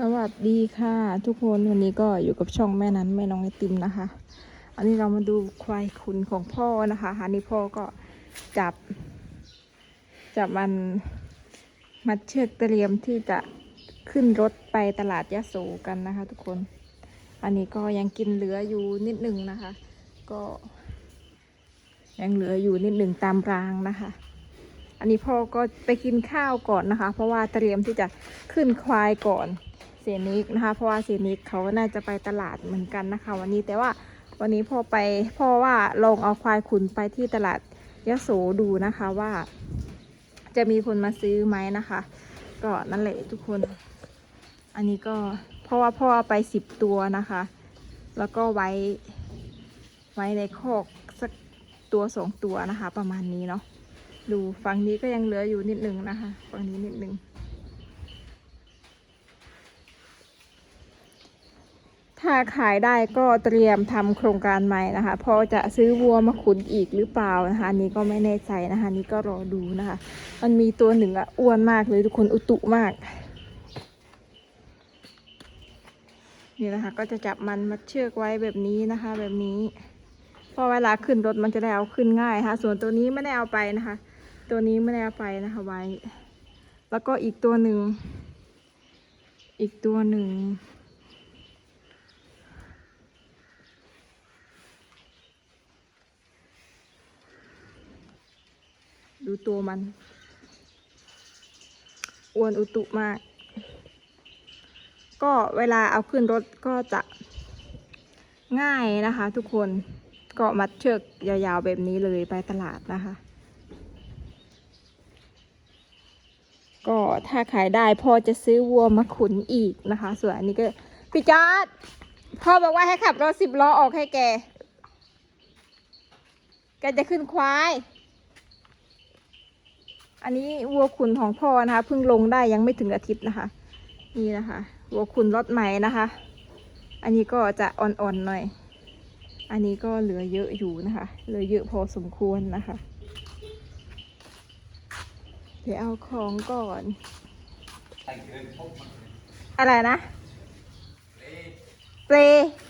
สวัสดีค่ะทุกคนวันนี้ก็อยู่กับช่องแม่นั้นแม่น้องไอติมนะคะ อันนี้เรามาดูควายขุนของพ่อนะคะอันนี้พ่อก็จับ จับมันมัดเชือกเตรียมที่จะขึ้นรถไปตลาดยะโสกันนะคะ ทุกคน อันนี้ก็ยังกินเหลืออยู่นิดหนึ่งนะคะ ก็ยังเหลืออยู่นิดหนึ่งตามรางนะคะ อันนี้พ่อก็ไปกินข้าวก่อนนะคะ เพราะว่าเตรียมที่จะขึ้นควายก่อน เสียนิกนะคะ เพราะว่าเสียนิกเขาน่าจะไปตลาดเหมือนกันนะคะ วันนี้แต่ว่าวันนี้พ่อไปพ่อว่าลองเอาควายขุนไปที่ตลาดยะโสดูนะคะว่า จะมีคนมาซื้อไหมนะคะ ก็นั่นแหละทุกคน อันนี้ก็เพราะว่าพ่อไปสิบตัวนะคะ แล้วก็ไว้ไว้ในคอกสักตัวสองตัวนะคะ ประมาณนี้เนาะดูฝั่งนี้ก็ยังเหลืออยู่นิดนึงนะคะฝั่งนี้นิดนึง ถ้าขายได้ก็เตรียมทำโครงการใหม่นะคะพอจะซื้อวัวมาขุนอีกหรือเปล่านะคะนี้ก็ไม่แน่ใจนะคะนี่ก็รอดูนะคะ มันมีตัวหนึ่งอะอ้วนมากเลยทุกคนอุตุมากนี่นะคะก็จะจับมันมัดเชือกไว้แบบนี้นะคะ แบบนี้พอเวลาขึ้นรถมันจะได้เอาขึ้นง่ายค่ะ ส่วนตัวนี้ไม่ได้เอาไปนะคะ ตัวนี้ไม่ได้เอาไปนะคะไว้ แล้วก็อีกตัวหนึ่งอีกตัวหนึ่ง ดูตัวมันอ้วนอุตุมาก ก็เวลาเอาขึ้นรถก็จะง่ายนะคะ ทุกคนก็มัดเชือกยาวๆแบบนี้เลยไปตลาดนะคะ ก็ถ้าขายได้พ่อจะซื้อวัวมาขุนอีกนะคะ ส่วนอันนี้ก็พี่จอดพ่อบอกว่าให้ขับรถสิบล้อออกให้แกแกจะขึ้นควาย อันนี้วัวขุนของพ่อนะคะเพิ่งลงได้ยังไม่ถึงอาทิตย์นะคะ นี่นะคะวัวขุนรถใหม่นะคะ อันนี้ก็จะอ่อนๆหน่อย อันนี้ก็เหลือเยอะอยู่นะคะ เหลือเยอะพอสมควรนะคะ เดี๋ยวเอาของก่อน อะไรนะเปล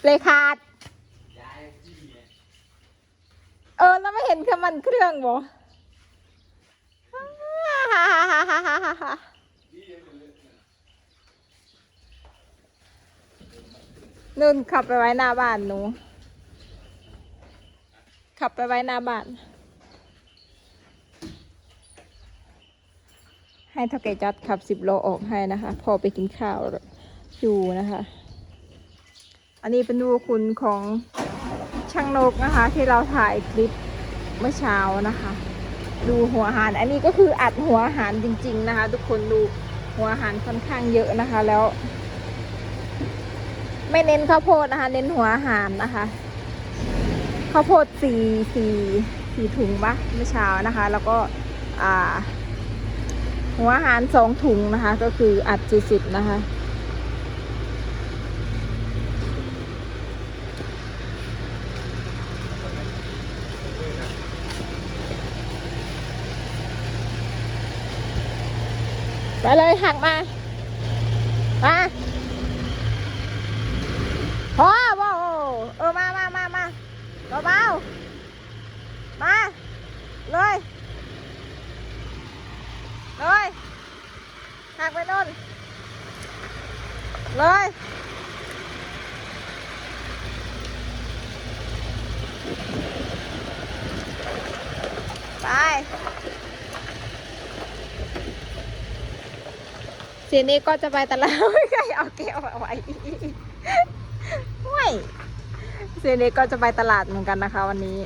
เปลขาด เออ แล้วไม่เห็นคือมันเครื่องบ่ นุ่นขับไปไว้หน้าบ้านหนู ขับไปไว้หน้าบ้าน ให้เท่าแก่จัดขับสิบโลออกให้นะคะ พอไปกินข้าวอยู่นะคะ อันนี้เป็นดูคุณของช่างนกนะคะ ที่เราถ่ายคลิปเมื่อเช้านะคะ ดูหัวหารอันนี้ก็คืออัดหัวหารจริง ๆ นะคะ ทุกคนดูหัวหารค่อนข้างเยอะนะคะ แล้ว ไม่เน้นข้าวโพดนะคะ เน้นหัวหารนะคะข้าวโพดสี่สี่สี่ถุงปะเมื่อเช้านะคะ แล้วก็อ่าหัวอาหารสองถุงนะคะ ก็คืออัดสุดๆนะคะ ไปเลยหักมา มาพอว้าวเออมามามามาเบาๆมา เลย เลยหักไปนู่นเลยไป ทีนี้ก็จะไปตลาดไม่ใช่เอาแก้วเอาไว้ห่วยทีนี้ก็จะไปตลาดเหมือนกันนะคะ วันนี้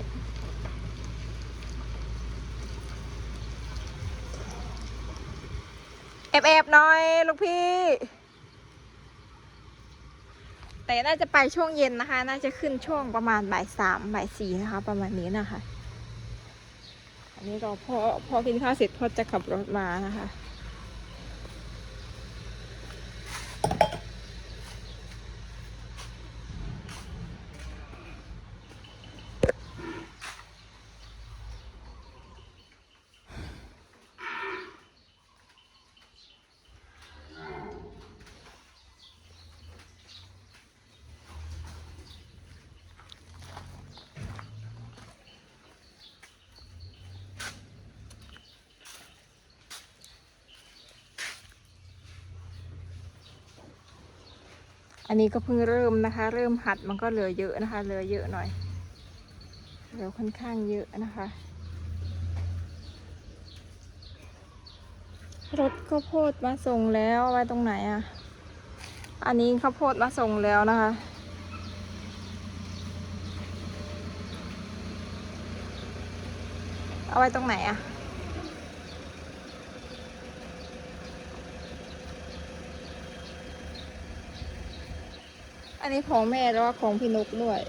แอบแอบๆหน่อยลูกพี่ แต่น่าจะไปช่วงเย็นนะคะ น่าจะขึ้นช่วงประมาณบ่ายสามบ่ายสี่นะคะ ประมาณนี้นะคะ อันนี้เราพอพอกินข้าวเสร็จพอจะขับรถมานะคะ อันนี้ก็เพิ่งเริ่มนะคะ เริ่มหัดมันก็เหลือเยอะนะคะ เหลือเยอะหน่อยเหลือค่อนข้างเยอะนะคะ รถข้าวโพดมาส่งแล้วไว้ตรงไหนอะอันนี้ข้าวโพดมาส่งแล้วนะคะเอาไว้ตรงไหนอะ อันนี้ของแม่แล้วก็ของพี่นกด้วย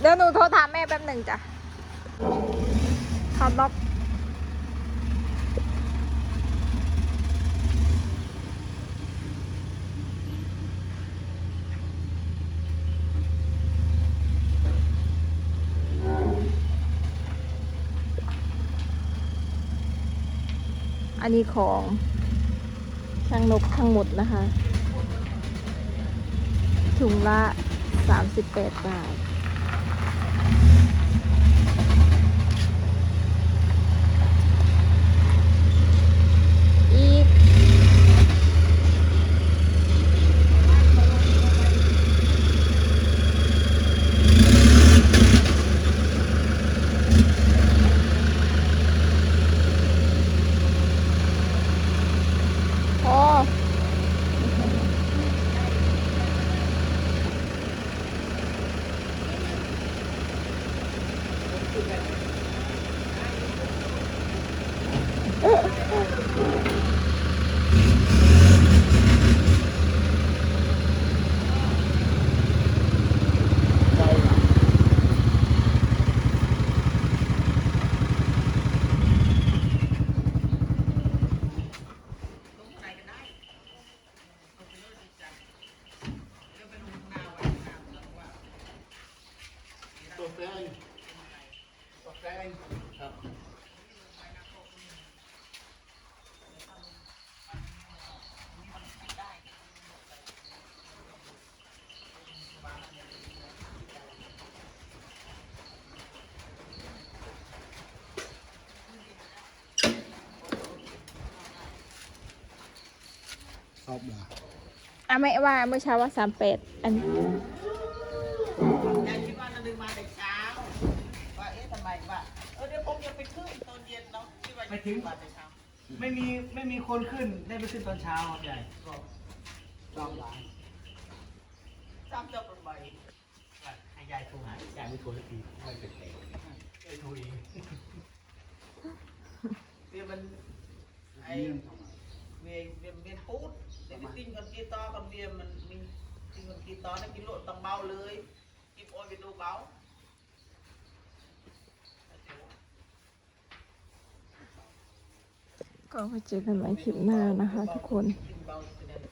เดี๋ยวหนูโทรถามแม่แป๊บหนึ่งจ้ะเขาล็อก อันนี้ของช่างนกทั้งหมดนะคะ ถุงละ 38 บาท Oh, อะไม่ว่าเมื่อเช้าว่า38อันยายคิดว่านาดึงมาแต่เช้าว่าเอ๊ะทำไมว่าเออเดี๋ยวผมจะไปขึ้นตอนเย็นเนาะที่ว่าไม่ถึงมาแต่เช้าไม่มีไม่มีคนขึ้นได้ไปขึ้นตอนเช้าครับยายก็รอบหลังจำจบลงไปให้ยายโทรหายายไม่โทรสักทีไม่เป็นไรยายโทรเองเดี๋ยวมันไอ้เวียนเวียนเวียนปูด เดี๋ยวไปติ้งคนกีตอร์คนเวียนมันมีติ้งคนกีตอร์นั่นกินโลดต้องเบาเลยกินโอยไปดูเบาก็ไว้เจอกันใหม่คลิปหน้านะคะทุกคนกิน